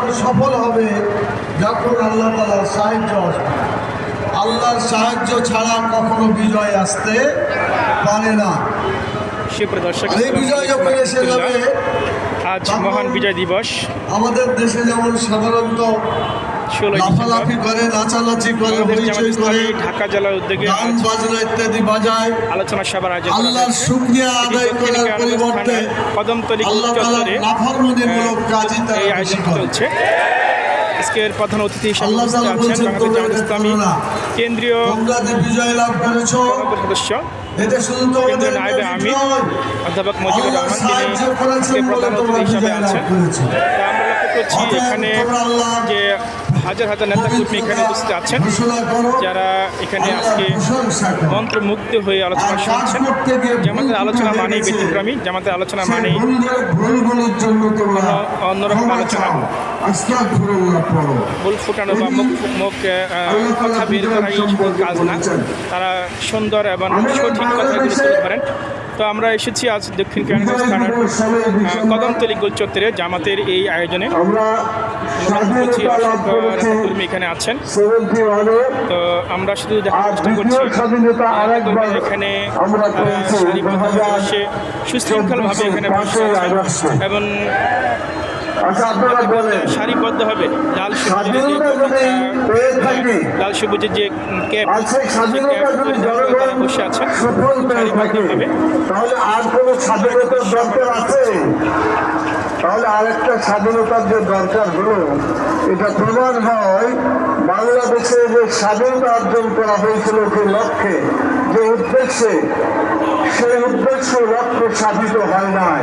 তখন সফল হবে যখন আল্লাহ তালার সাহায্য আসবে। আল্লাহর সাহায্য ছাড়া কখনো বিজয় আসতে পারে না। এই বিজয় যখন এসে যাবে আজ মহান বিজয় দিবস। আমাদের দেশে যেমন সাধারণত লাফালাফি করে নাচানাচি করে হইচই করে ঢাকা জেলার উদ্যোগে গান আজ বাজনা ইত্যাদি বাজায়। আলোচনা সভার আয়োজন করা আল্লাহর হয়েছে। আদায় করার দক্ষিণ পরিবর্তে কদমতলী আল্লাহ তাআলার চত্বরে নাফরমানিমূলক কাজই তারা আয়োজন চলছে। আজকের প্রধান অতিথি হিসেবে আছেন বাংলাদেশ ইসলামী। কেন্দ্রীয় বিজয় লাভ করেছ সদস্য এটা শুধু তোমাদের কেন্দ্রীয় নায়েবে আমির অধ্যাপক মুজিবুর রহমান তিনি প্রধান অতিথি হিসেবে আছেন। করেছ এখানে যে হাজার হাজার নেতা কর্মী এখানে উপস্থিত আছেন যারা এখানে আজকে। মন্ত্রমুগ্ধ হয়ে আলোচনা শুনছেন। জামাতের আলোচনা মানে মানেই। ব্যতিক্রমী। জামাতের আলোচনা মানে মানেই অন্যরকম আলোচনা। চাও। আস্তাগফিরুল্লাহ পড়ো। ভুল ফুটানো বা মুখ মুখ কথা বের করা কাজ না তারা সুন্দর এবং সঠিক কথাগুলো তুলে ধরেন। তো আমরা এসেছি আজ দক্ষিণ কেরানীগঞ্জ থানার কদমতলী গোল জামাতের এই আয়োজনে। এখানে আছেন। তো আমরা শুধু দেখার চেষ্টা করছি। এখানে বসে সুশৃঙ্খলভাবে এখানে বসে এবং আচ্ছা আপনারা বলেন। সারিবদ্ধভাবে লাল লাল সবুজের যে ক্যাপ জনগণ বসে থাকে সারিবদ্ধভাবে তাহলে আর কোনো স্বাধীনতার দরকার আছে? তাহলে আরেকটা স্বাধীনতার যে দরকার হলো এটা প্রমাণ হয় বাংলাদেশে যে স্বাধীনতা অর্জন করা হয়েছিল যে লক্ষ্যে যে উদ্দেশ্যে সেই উদ্দেশ্য লক্ষ্য সাধিত হয় নাই।